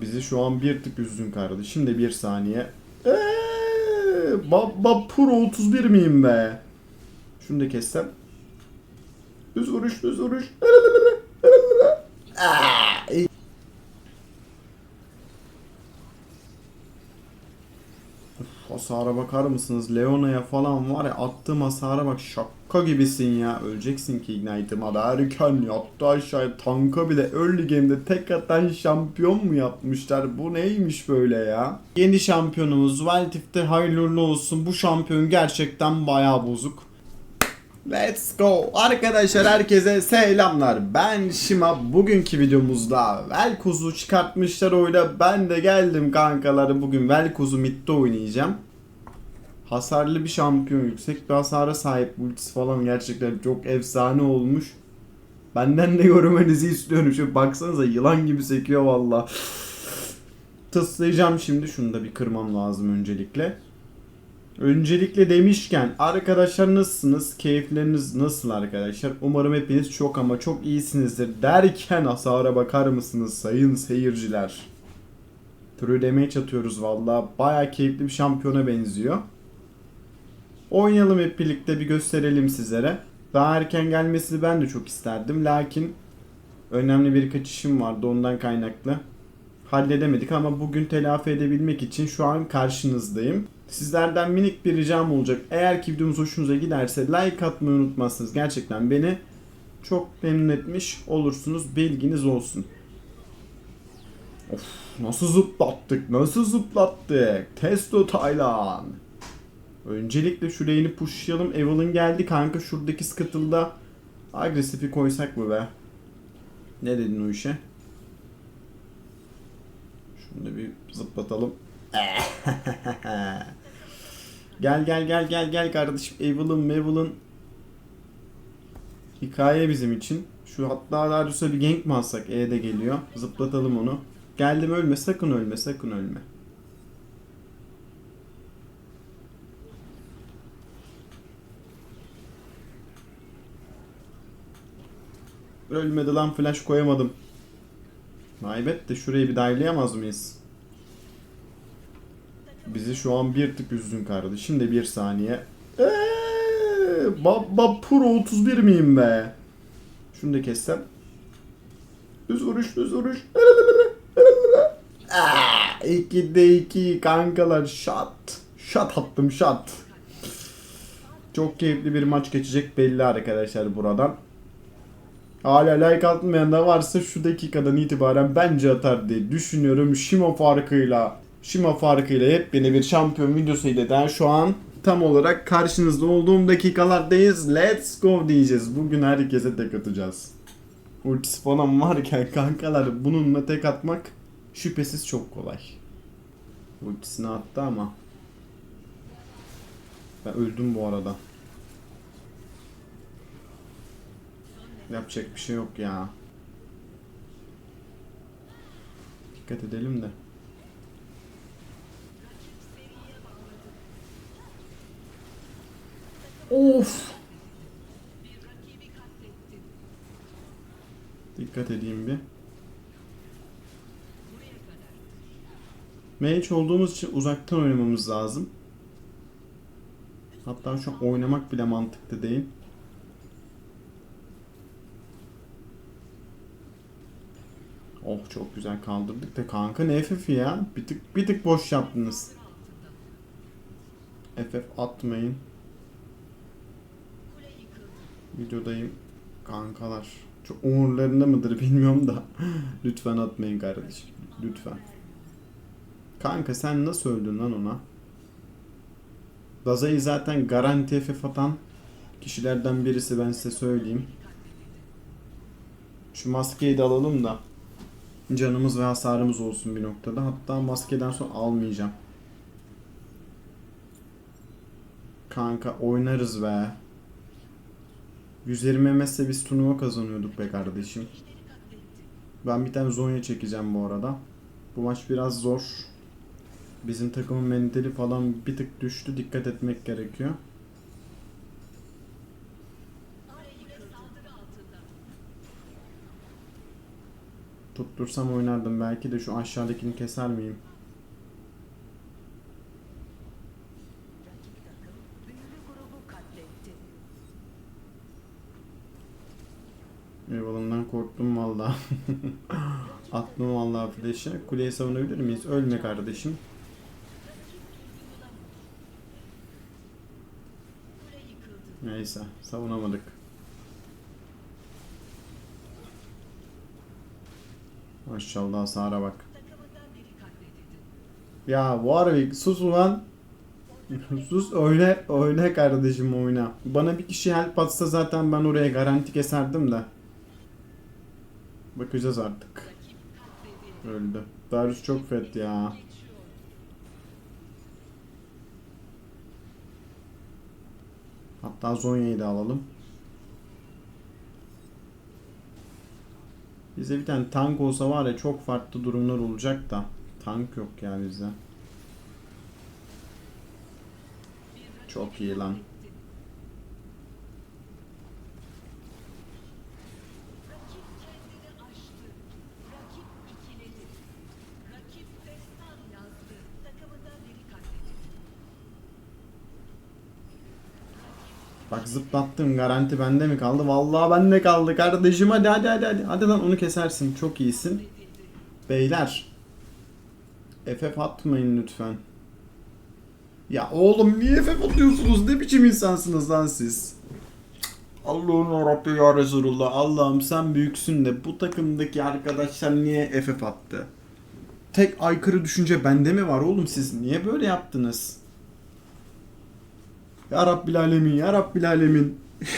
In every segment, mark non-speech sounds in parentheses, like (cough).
Bizi şu an bir tık üzdün kardeşim. Şimdi bir saniye. Eee, pro 31 miyim be? Şunu da kessem. Düz vuruş, düz vuruş. Aa, iyi. Of, hasara bakar mısınız? Leona'ya falan var ya attığım hasara bak şaka gibisin ya. Öleceksin ki Ignite'ıma da erken yattı aşağıya tanka bile early game'de tek şampiyon mu yapmışlar? Bu neymiş böyle ya? Yeni şampiyonumuz Valtif'te hayırlı olsun. Bu şampiyon gerçekten bayağı bozuk. Let's go. Arkadaşlar herkese selamlar. Ben Şima. Bugünkü videomuzda Velkoz'u çıkartmışlar oyla. Ben de geldim kankaları. Bugün Velkoz'u midde oynayacağım. Hasarlı bir şampiyon. Yüksek bir hasara sahip. Ultisi falan gerçekten çok efsane olmuş. Benden de görmenizi istiyorum. Şu baksanıza yılan gibi sekiyor valla. Tıslayacağım şimdi. Şunu da bir kırmam lazım öncelikle. Öncelikle demişken arkadaşlar nasılsınız? Keyifleriniz nasıl arkadaşlar? Umarım hepiniz çok ama çok iyisinizdir. Derken hasara bakar mısınız sayın seyirciler? True damage atıyoruz valla. Baya keyifli bir şampiyona benziyor. Oynayalım hep birlikte bir gösterelim sizlere. Daha erken gelmesini ben de çok isterdim. Lakin önemli birkaç işim vardı ondan kaynaklı. Halledemedik ama bugün telafi edebilmek için şu an karşınızdayım. Sizlerden minik bir ricam olacak. Eğer ki videomuz hoşunuza giderse like atmayı unutmazsınız. Gerçekten beni çok memnun etmiş olursunuz. Bilginiz olsun. Of nasıl zıplattık nasıl zıplattık. Testo Taylan. Öncelikle şu lane'i pushlayalım. Evelyn geldi kanka şuradaki Scuttle'da agresifi koysak mı be? Ne dedin o işe? Şunu da bir zıplatalım. (laughs) gel gel gel gel gel kardeşim. Evelyn Mevelyn. Hikaye bizim için. Şu hatta Darius'a bir gank mi alsak? E de geliyor. Zıplatalım onu. Geldim ölme sakın ölme sakın ölme. Ölmedi lan flash koyamadım. Maybet de şurayı bir dive'layamaz mıyız? Bizi şu an bir tık üzdün kardeşim de bir saniye. Eee, baba pro 31 miyim be? Şunu da kessem. Düz vuruş düz vuruş. Aa, 2'de 2 kankalar shot. Shot attım shot. Çok keyifli bir maç geçecek belli arkadaşlar buradan. Hala like atmayan da varsa şu dakikadan itibaren bence atar diye düşünüyorum. Shima farkıyla Shima farkıyla hep yeni bir şampiyon videosuyla da şu an tam olarak karşınızda olduğum dakikalardayız. Let's go diyeceğiz. Bugün herkese tek atacağız. Ultisi falan varken kankalar bununla tek atmak şüphesiz çok kolay. Ultisini attı ama. Ben öldüm bu arada. Yapacak bir şey yok ya. Dikkat edelim de. Of. Dikkat edeyim bir. Mage olduğumuz için uzaktan oynamamız lazım. Hatta şu an oynamak bile mantıklı değil. Oh çok güzel kaldırdık da kanka ne FF'i ya? Bir tık bir tık boş yaptınız. FF atmayın. Videodayım kankalar. Çok umurlarında mıdır bilmiyorum da. (laughs) Lütfen atmayın kardeşim. Lütfen. Kanka sen nasıl öldün lan ona? Daza'yı zaten garanti FF atan kişilerden birisi ben size söyleyeyim. Şu maskeyi de alalım da canımız ve hasarımız olsun bir noktada. Hatta maskeden sonra almayacağım. Kanka oynarız be. 120 MS'le biz turnuva kazanıyorduk be kardeşim. Ben bir tane Zonya çekeceğim bu arada. Bu maç biraz zor. Bizim takımın mentali falan bir tık düştü. Dikkat etmek gerekiyor. Tuttursam oynardım. Belki de şu aşağıdakini keser miyim? Eyvalından korktum valla. (laughs) Attım valla flash'ı. Kuleyi savunabilir miyiz? Ölme kardeşim. Neyse savunamadık. Maşallah hasara bak. Ya Warwick sus ulan. (laughs) sus oyna oyna kardeşim oyna. Bana bir kişi help atsa zaten ben oraya garanti keserdim de. Bakacağız artık. Öldü. Darius çok fet ya. Hatta Zonya'yı da alalım. Bize bir tane tank olsa var ya çok farklı durumlar olacak da. Tank yok ya bizde. Çok iyi lan. Zıplattım garanti bende mi kaldı? Vallahi bende kaldı kardeşim hadi hadi hadi hadi. Hadi lan onu kesersin çok iyisin. Beyler. FF atmayın lütfen. Ya oğlum niye FF atıyorsunuz? Ne biçim insansınız lan siz? Allah'ım Rabbi ya Resulullah. Allah'ım sen büyüksün de bu takımdaki arkadaşlar niye FF attı? Tek aykırı düşünce bende mi var oğlum siz niye böyle yaptınız? Ya Rabbil Alemin ya Rabbil Alemin. (laughs)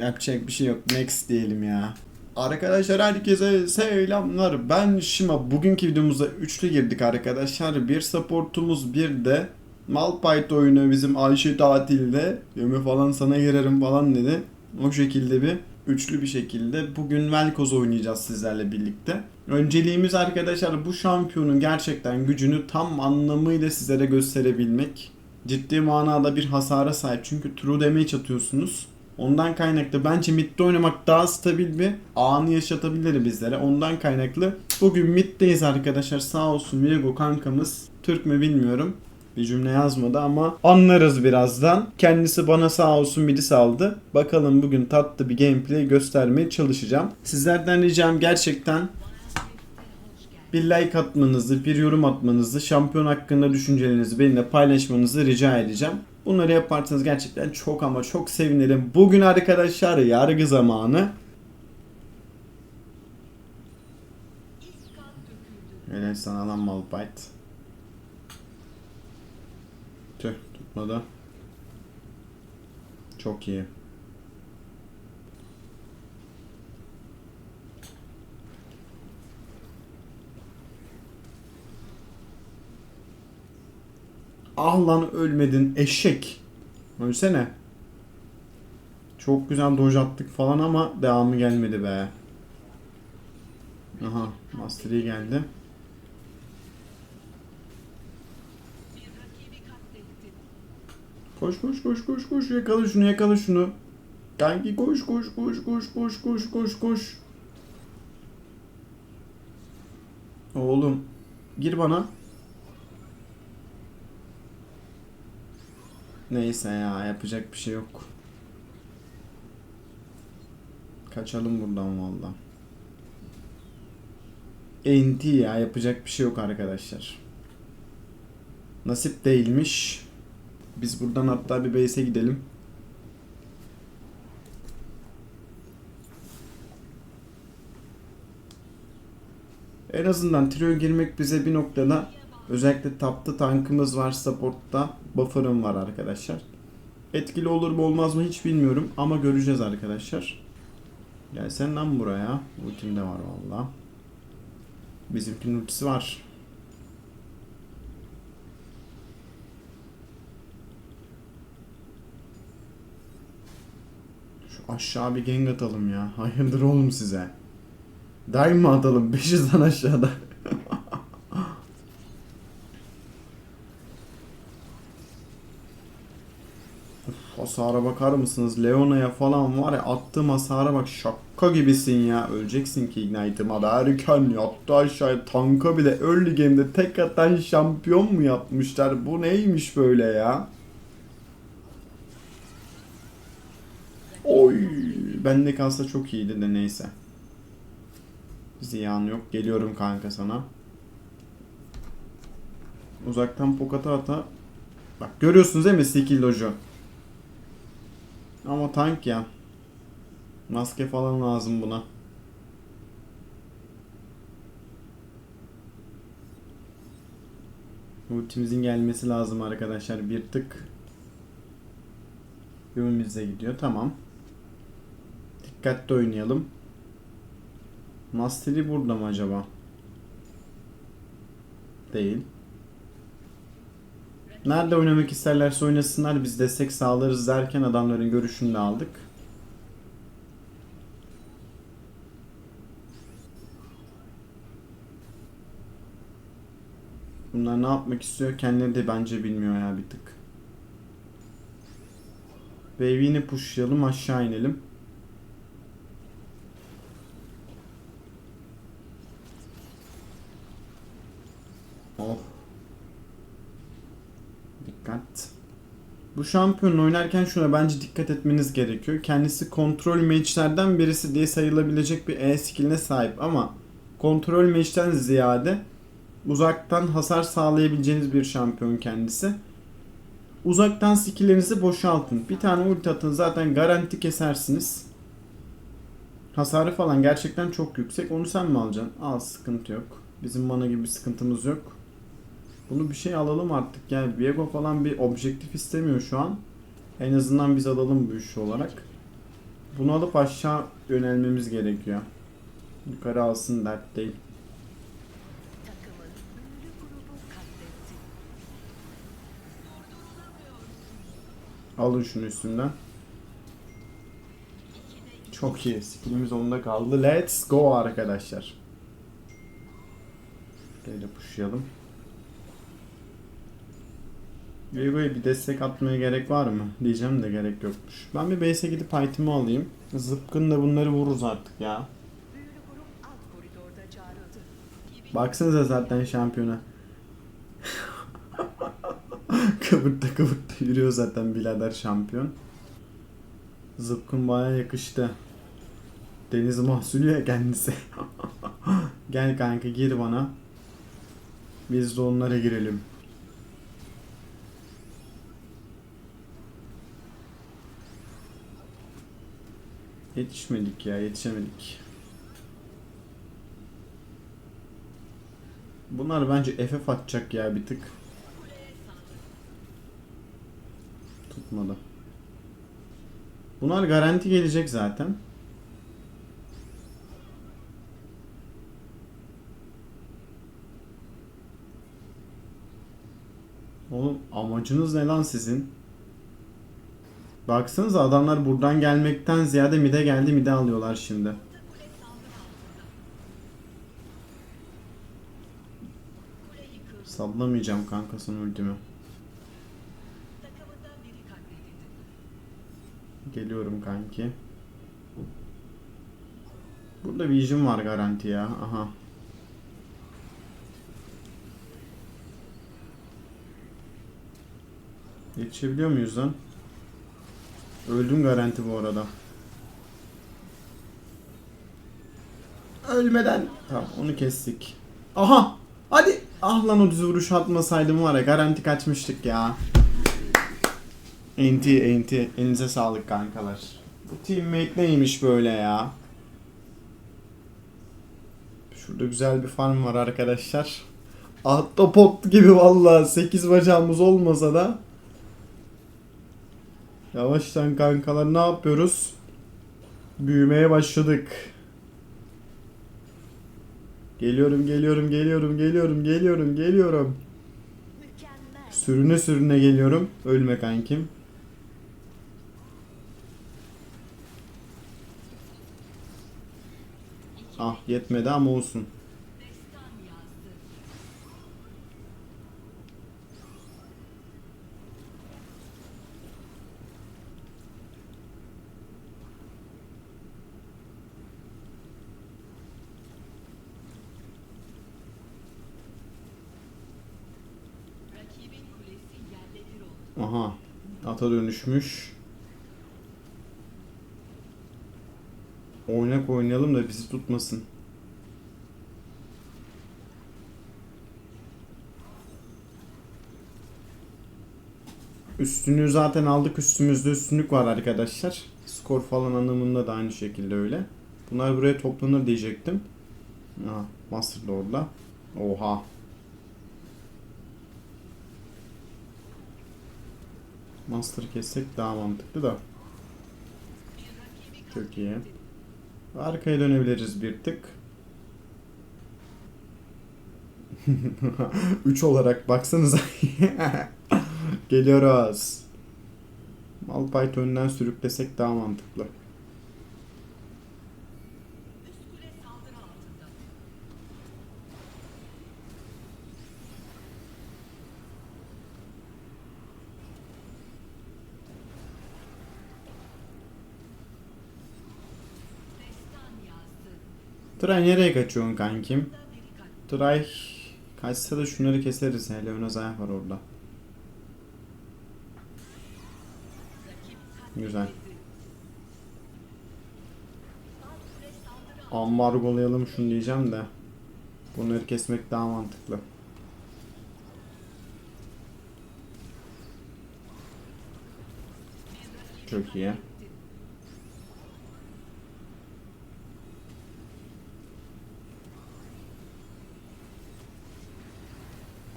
Yapacak bir şey yok. Next diyelim ya. Arkadaşlar herkese selamlar. Ben Shima. Bugünkü videomuza üçlü girdik arkadaşlar. Bir supportumuz bir de Malphite oyunu bizim Ayşe tatilde. Yeme falan sana girerim falan dedi. O şekilde bir üçlü bir şekilde bugün Velkoz oynayacağız sizlerle birlikte. Önceliğimiz arkadaşlar bu şampiyonun gerçekten gücünü tam anlamıyla sizlere gösterebilmek. Ciddi manada bir hasara sahip çünkü true damage atıyorsunuz. Ondan kaynaklı bence midde oynamak daha stabil bir anı yaşatabilir bizlere. Ondan kaynaklı bugün middeyiz arkadaşlar. Sağ olsun Viego kankamız. Türk mü bilmiyorum. Bir cümle yazmadı ama anlarız birazdan. Kendisi bana sağ olsun midi saldı. Bakalım bugün tatlı bir gameplay göstermeye çalışacağım. Sizlerden ricam gerçekten bir like atmanızı, bir yorum atmanızı, şampiyon hakkında düşüncelerinizi benimle paylaşmanızı rica edeceğim. Bunları yaparsanız gerçekten çok ama çok sevinirim. Bugün arkadaşlar yargı zamanı. Evet sana lan Malphite. Tüh tutmadı. Çok iyi. Ah lan ölmedin eşek. Ölsene. Çok güzel doj attık falan ama devamı gelmedi be. Aha Master Yi geldi. Koş koş koş koş koş yakala şunu yakala şunu. Kanki koş koş koş koş koş koş koş koş. Oğlum gir bana. Neyse ya yapacak bir şey yok. Kaçalım buradan valla. Enti ya yapacak bir şey yok arkadaşlar. Nasip değilmiş. Biz buradan hatta bir base'e gidelim. En azından trio girmek bize bir noktada özellikle tapta tankımız var supportta buffer'ım var arkadaşlar. Etkili olur mu olmaz mı hiç bilmiyorum ama göreceğiz arkadaşlar. Gel sen lan buraya. Ultim de var valla. Bizimkinin ultisi var. Şu aşağı bir gank atalım ya. (laughs) Hayırdır oğlum size. Dive mı atalım? 500'den aşağıda. Uf, hasara bakar mısınız? Leona'ya falan var ya attığım hasara bak şaka gibisin ya. Öleceksin ki Ignite'ıma da erken yattı aşağıya. Tanka bile early game'de tek şampiyon mu yapmışlar? Bu neymiş böyle ya? Oy. Bende kalsa çok iyiydi de neyse. Ziyan yok. Geliyorum kanka sana. Uzaktan pokata ata. Bak görüyorsunuz değil mi skill dojo? Ama tank ya. Maske falan lazım buna. Ultimizin gelmesi lazım arkadaşlar. Bir tık. Yönümüze gidiyor. Tamam. Dikkatli oynayalım. Mastery burada mı acaba? Değil. Nerede oynamak isterlerse oynasınlar biz destek sağlarız derken adamların görüşünü de aldık. Bunlar ne yapmak istiyor kendileri de bence bilmiyor ya bir tık. Wave'i yine pushlayalım aşağı inelim. Oh. Dikkat. Bu şampiyon oynarken şuna bence dikkat etmeniz gerekiyor. Kendisi kontrol mage'lerden birisi diye sayılabilecek bir E skilline sahip ama kontrol mage'den ziyade uzaktan hasar sağlayabileceğiniz bir şampiyon kendisi. Uzaktan skilllerinizi boşaltın. Bir tane ulti atın zaten garanti kesersiniz. Hasarı falan gerçekten çok yüksek. Onu sen mi alacaksın? Al sıkıntı yok. Bizim mana gibi bir sıkıntımız yok. Bunu bir şey alalım artık. Yani Viego falan bir objektif istemiyor şu an. En azından biz alalım bu üçlü olarak. Bunu alıp aşağı yönelmemiz gerekiyor. Yukarı alsın dert değil. Alın şunu üstünden. Çok iyi. Skillimiz onda kaldı. Let's go arkadaşlar. Böyle pushlayalım. Viego'ya bir destek atmaya gerek var mı? Diyeceğim de gerek yokmuş. Ben bir base'e gidip item'ı alayım. Zıpkın da bunları vururuz artık ya. Baksanıza zaten şampiyona. (laughs) kıvırtta kıvırtta yürüyor zaten birader şampiyon. Zıpkın baya yakıştı. Deniz mahsulü ya kendisi. (laughs) Gel kanka gir bana. Biz de onlara girelim. Yetişmedik ya yetişemedik. Bunlar bence FF atacak ya bir tık. Tutmadı. Bunlar garanti gelecek zaten. Oğlum amacınız ne lan sizin? Baksanıza adamlar buradan gelmekten ziyade mide geldi mide alıyorlar şimdi. Sallamayacağım kankasının ultimi. Geliyorum kanki. Burada Vision var garanti ya. Aha. Yetişebiliyor muyuz lan? Öldüm garanti bu arada. Ölmeden. Tamam onu kestik. Aha! Hadi! Ah lan o düz vuruş atmasaydım var ya garanti kaçmıştık ya. Enti enti. Elinize sağlık kankalar. Bu teammate neymiş böyle ya? Şurada güzel bir farm var arkadaşlar. Ahtapot gibi valla 8 bacağımız olmasa da Yavaştan kankalar ne yapıyoruz? Büyümeye başladık. Geliyorum, geliyorum, geliyorum, geliyorum, geliyorum, geliyorum. Sürüne sürüne geliyorum. Ölme kankim. Ah yetmedi ama olsun. Ata dönüşmüş. Oynak oynayalım da bizi tutmasın. Üstünlüğü zaten aldık. Üstümüzde üstünlük var arkadaşlar. Skor falan anlamında da aynı şekilde öyle. Bunlar buraya toplanır diyecektim. Aha, Master orada. Oha. Master kessek daha mantıklı da. Çok iyi. Arkaya dönebiliriz bir tık. (laughs) 3 olarak baksanıza. (laughs) Geliyoruz. Malphite önden sürüklesek daha mantıklı. Tray nereye kaçıyorsun kankim? Tray kaçsa da şunları keseriz. Hele ön ayak var orada. Güzel. Ambargolayalım şunu diyeceğim de. Bunları kesmek daha mantıklı. Çok iyi.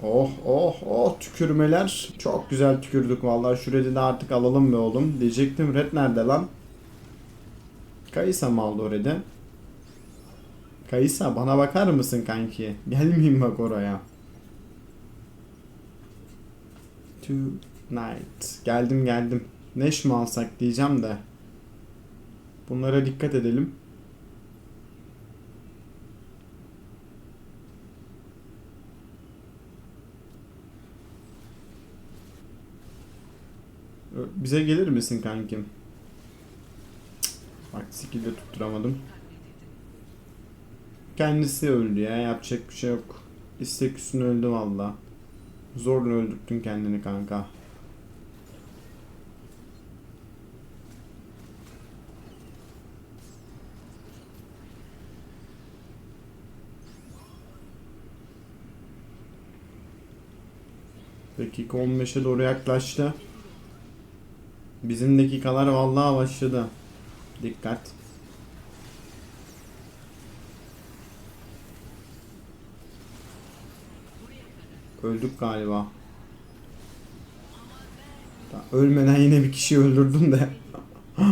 Oh oh oh tükürmeler. Çok güzel tükürdük vallahi. Şu red'i artık alalım be oğlum. Diyecektim red nerede lan? Kayısa mı aldı o red'i? Kayısa bana bakar mısın kanki? Gelmeyeyim bak oraya. Tonight. Geldim geldim. Neş mi alsak diyeceğim de. Bunlara dikkat edelim. Bize gelir misin kankim? Bak skill'de tutturamadım. Kendisi öldü ya yapacak bir şey yok. İstek üstüne öldü valla. Zorla öldürttün kendini kanka. Dakika 15'e doğru yaklaştı. Bizim dakikalar vallahi başladı. Dikkat. Öldük galiba. Ölmeden yine bir kişi öldürdüm de. (laughs)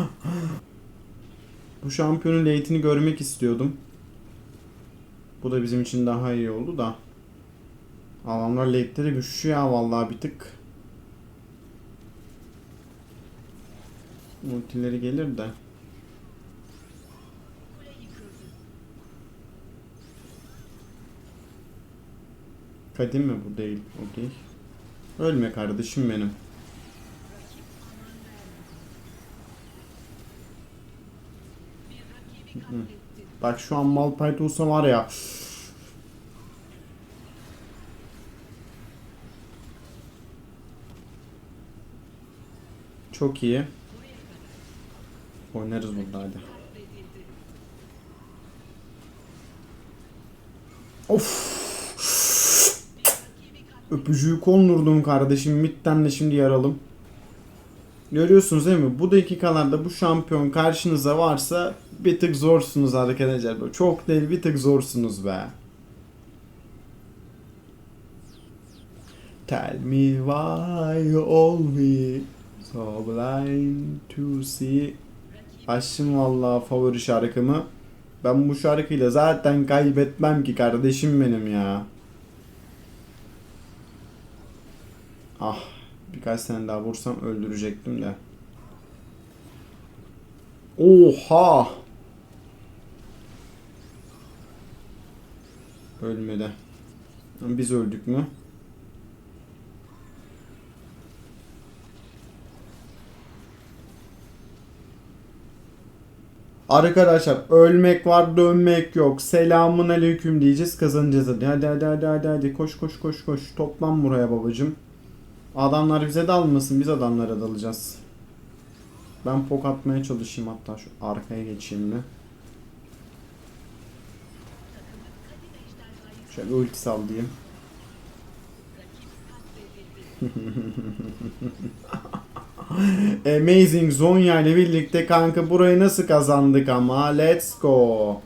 Bu şampiyonun late'ini görmek istiyordum. Bu da bizim için daha iyi oldu da. Adamlar late'de de güçlü ya vallahi bir tık. Ultileri gelir de. Kadim mi bu değil? Okey. Ölme kardeşim benim. Bak şu an Malphite olsa var ya. Çok iyi. Oynarız katledildi. Of. Öpücüğü kondurdum kardeşim. Midden de şimdi yaralım. Görüyorsunuz değil mi? Bu dakikalarda bu şampiyon karşınıza varsa bir tık zorsunuz arkadaşlar. Böyle çok değil bir tık zorsunuz be. Tell me why all me so blind to see. Açtım vallahi favori şarkımı. Ben bu şarkıyla zaten kaybetmem ki kardeşim benim ya. Ah birkaç tane daha vursam öldürecektim de. Oha! Ölmedi. Biz öldük mü? Arkadaşlar ölmek var dönmek yok. Selamun aleyküm diyeceğiz kazanacağız hadi. Hadi hadi hadi hadi hadi koş koş koş koş. Toplan buraya babacım. Adamlar bize dalmasın. Biz adamlara dalacağız. Ben pok atmaya çalışayım hatta şu arkaya geçeyim bir. Şöyle ulti sallayayım. (laughs) (laughs) Amazing Zonya ile birlikte kanka burayı nasıl kazandık ama let's go.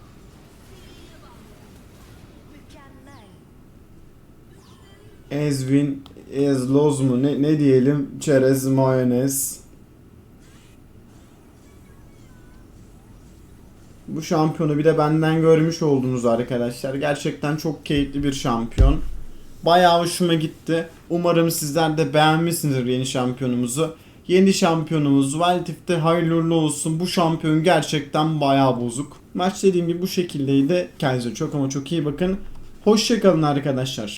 Ezvin Ezloz mu ne, ne diyelim çerez mayonez. Bu şampiyonu bir de benden görmüş oldunuz arkadaşlar. Gerçekten çok keyifli bir şampiyon. Bayağı hoşuma gitti. Umarım sizler de beğenmişsinizdir yeni şampiyonumuzu. Yeni şampiyonumuz Valtif'te hayırlı uğurlu olsun. Bu şampiyon gerçekten bayağı bozuk. Maç dediğim gibi bu şekildeydi. Kendinize çok ama çok iyi bakın. Hoşçakalın arkadaşlar.